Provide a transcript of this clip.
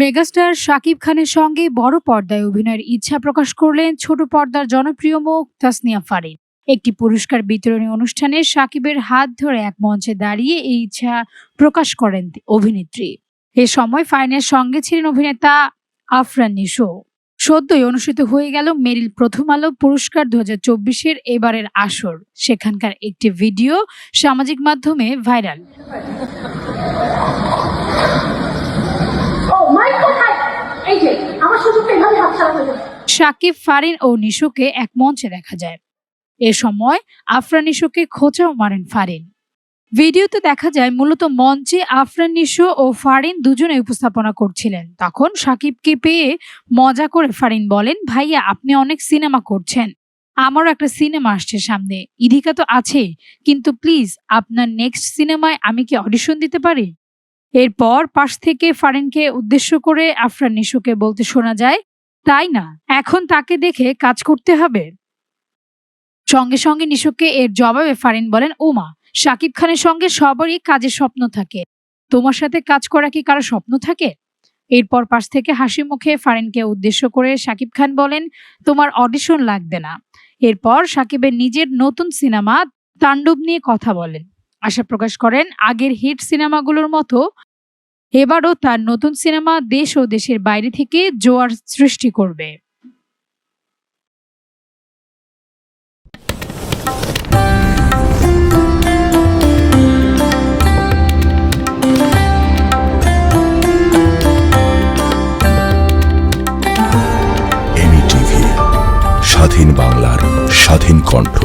Megastar Shakib খানের সঙ্গে বড় পর্দায় অভিনয়ের ইচ্ছা প্রকাশ করলেন ছোট পর্দার জনপ্রিয় মুখ তাসনিয়া ফারিন। একটি পুরস্কার বিতরণী অনুষ্ঠানে শাকিবের হাত ধরে এক মঞ্চে দাঁড়িয়ে এই ইচ্ছা প্রকাশ করেন অভিনেত্রী। এ সময় ফারিনের সঙ্গে ছিলেন অভিনেতা আফরান নিশো। সদ্যই অনুষ্ঠিত হয়ে গেল মেরিল প্রথম আলো পুরস্কার দু হাজার চব্বিশের এবারের আসর। সেখানকার একটি ভিডিও সামাজিক মাধ্যমে ভাইরাল। শাকিব ফারিন ও নিশোকে এক মঞ্চে দেখা যায়। এ সময় আফরান নিশোকে খোঁচাও মারেন ফারিন। ভিডিওতে দেখা যায়, মূলত মঞ্চে আফরান নিশো ও ফারিন দুজনে উপস্থাপনা করছিলেন। তখন সাকিবকে পেয়ে মজা করে ফারিন বলেন, ভাইয়া, আপনি অনেক সিনেমা করছেন। আমারও একটা সিনেমা আসছে সামনে। ইধিকা তো আছে, কিন্তু প্লিজ, আপনার নেক্সট সিনেমায় আমি কি অডিশন দিতে পারি? এরপর পাশ থেকে ফারিনকে উদ্দেশ্য করে আফরান নিশোকে বলতে শোনা যায় তাই না? এখন তাকে দেখে কাজ করতে হবে। সঙ্গে সঙ্গে নিশোকে এর জবাবে ফারিন বলেন, ওমা, শাকিব খানের সঙ্গে সবারই কাজের স্বপ্ন থাকে। তোমার সাথে কাজ করা কি কারও স্বপ্ন থাকে? এরপর পাশ থেকে হাসি মুখে ফারিনকে উদ্দেশ্য করে শাকিব খান বলেন, তোমার অডিশন লাগবে না। এরপর শাকিবের নিজের নতুন সিনেমা তাণ্ডব নিয়ে কথা বলেন। আশা প্রকাশ করেন, আগের হিট সিনেমাগুলোর মতো এবারও তার নতুন সিনেমা দেশ ও দেশের বাইরে থেকে জোয়ার সৃষ্টি করবে। স্বাধীন বাংলার স্বাধীন কণ্ঠ।